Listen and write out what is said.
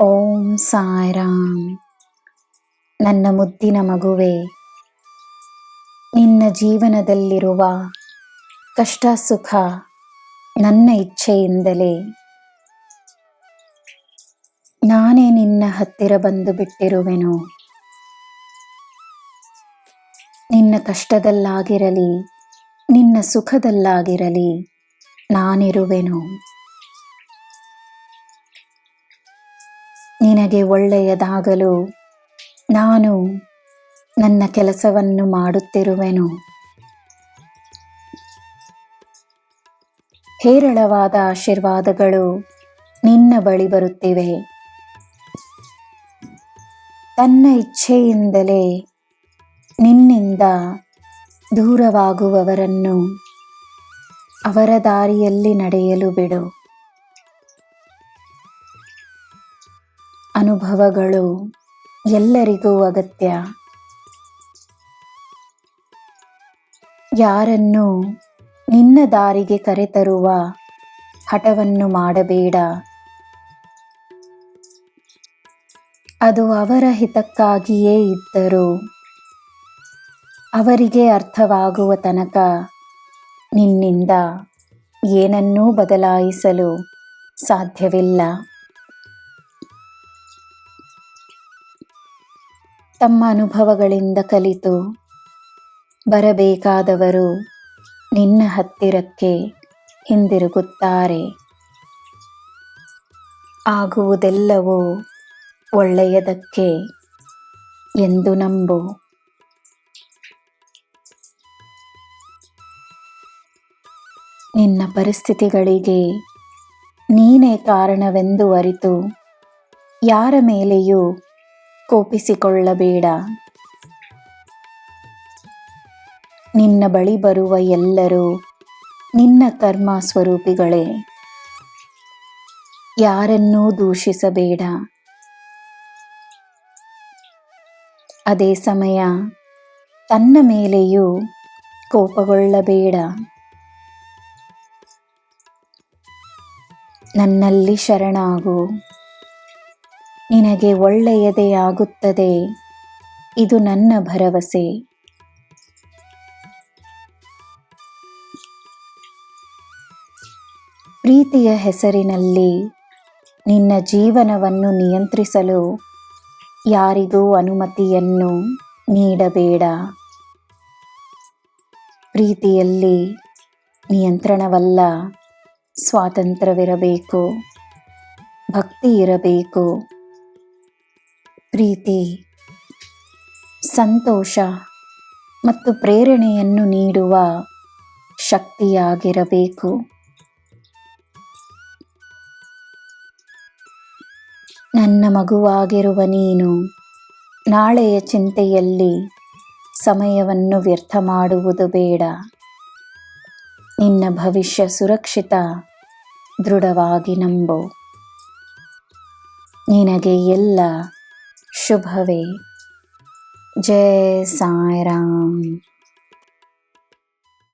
ಓಂ ಸಾಯಿರಾಮ್. ನನ್ನ ಮುದ್ದಿನ ಮಗುವೆ, ನಿನ್ನ ಜೀವನದಲ್ಲಿರುವ ಕಷ್ಟ, ಸುಖ, ನನ್ನ ಇಚ್ಛೆಯಿಂದಲೇ ನಾನೇ ನಿನ್ನ ಹತ್ತಿರ ಬಂದು ಬಿಟ್ಟಿರುವೆನು. ನಿನ್ನ ಕಷ್ಟದಲ್ಲಾಗಿರಲಿ, ನಿನ್ನ ಸುಖದಲ್ಲಾಗಿರಲಿ ನಾನಿರುವೆನು. ನಿನಗೆ ಒಳ್ಳೆಯದಾಗಲು ನಾನು ನನ್ನ ಕೆಲಸವನ್ನು ಮಾಡುತ್ತಿರುವೆನು. ಹೇರಳವಾದ ಆಶೀರ್ವಾದಗಳು ನಿನ್ನ ಬಳಿ ಬರುತ್ತಿವೆ. ತನ್ನ ಇಚ್ಛೆಯಿಂದಲೇ ನಿನ್ನಿಂದ ದೂರವಾಗುವವರನ್ನು ಅವರ ದಾರಿಯಲ್ಲಿ ನಡೆಯಲು ಬಿಡು. ಅನುಭವಗಳು ಎಲ್ಲರಿಗೂ ಅಗತ್ಯ. ಯಾರನ್ನು ನಿನ್ನ ದಾರಿಗೆ ಕರೆತರುವ ಹಠವನ್ನು ಮಾಡಬೇಡ. ಅದು ಅವರ ಹಿತಕ್ಕಾಗಿಯೇ ಇದ್ದರೂ ಅವರಿಗೆ ಅರ್ಥವಾಗುವ ತನಕ ನಿನ್ನಿಂದ ಏನನ್ನೂ ಬದಲಾಯಿಸಲು ಸಾಧ್ಯವಿಲ್ಲ. ತಮ್ಮ ಅನುಭವಗಳಿಂದ ಕಲಿತು ಬರಬೇಕಾದವರು ನಿನ್ನ ಹತ್ತಿರಕ್ಕೆ ಹಿಂದಿರುಗುತ್ತಾರೆ. ಆಗುವುದೆಲ್ಲವೂ ಒಳ್ಳೆಯದಕ್ಕೆ ಎಂದು ನಂಬು. ನಿನ್ನ ಪರಿಸ್ಥಿತಿಗಳಿಗೆ ನೀನೇ ಕಾರಣವೆಂದು ಅರಿತು ಯಾರ ಮೇಲೆಯೂ ಕೋಪಿಸಿಕೊಳ್ಳಬೇಡ. ನಿನ್ನ ಬಳಿ ಬರುವ ಎಲ್ಲರೂ ನಿನ್ನ ಕರ್ಮ ಸ್ವರೂಪಿಗಳೇ. ಯಾರನ್ನೂ ದೂಷಿಸಬೇಡ. ಅದೇ ಸಮಯ ತನ್ನ ಮೇಲೆಯೂ ಕೋಪಗೊಳ್ಳಬೇಡ. ನನ್ನಲ್ಲಿ ಶರಣಾಗು. ನಿನಗೆ ಒಳ್ಳೆಯದೇ ಆಗುತ್ತದೆ. ಇದು ನನ್ನ ಭರವಸೆ. ಪ್ರೀತಿಯ ಹೆಸರಿನಲ್ಲಿ ನಿನ್ನ ಜೀವನವನ್ನು ನಿಯಂತ್ರಿಸಲು ಯಾರಿಗೂ ಅನುಮತಿಯನ್ನು ನೀಡಬೇಡ. ಪ್ರೀತಿಯಲ್ಲಿ ನಿಯಂತ್ರಣವಲ್ಲ. ಸ್ವಾತಂತ್ರ್ಯವಿರಬೇಕು. ಭಕ್ತಿ ಇರಬೇಕು. ಪ್ರೀತಿ, ಸಂತೋಷ ಮತ್ತು ಪ್ರೇರಣೆಯನ್ನು ನೀಡುವ ಶಕ್ತಿಯಾಗಿರಬೇಕು. ನನ್ನ ಮಗುವಾಗಿರುವ ನೀನು ನಾಳೆಯ ಚಿಂತೆಯಲ್ಲಿ ಸಮಯವನ್ನು ವ್ಯರ್ಥ ಮಾಡುವುದು ಬೇಡ. ನಿನ್ನ ಭವಿಷ್ಯ ಸುರಕ್ಷಿತ ದೃಢವಾಗಿ ನಂಬು. ನಿನಗೆ ಎಲ್ಲ ಶುಭವೇ. ಜಯ ಸಾಯಿರಾಮ್.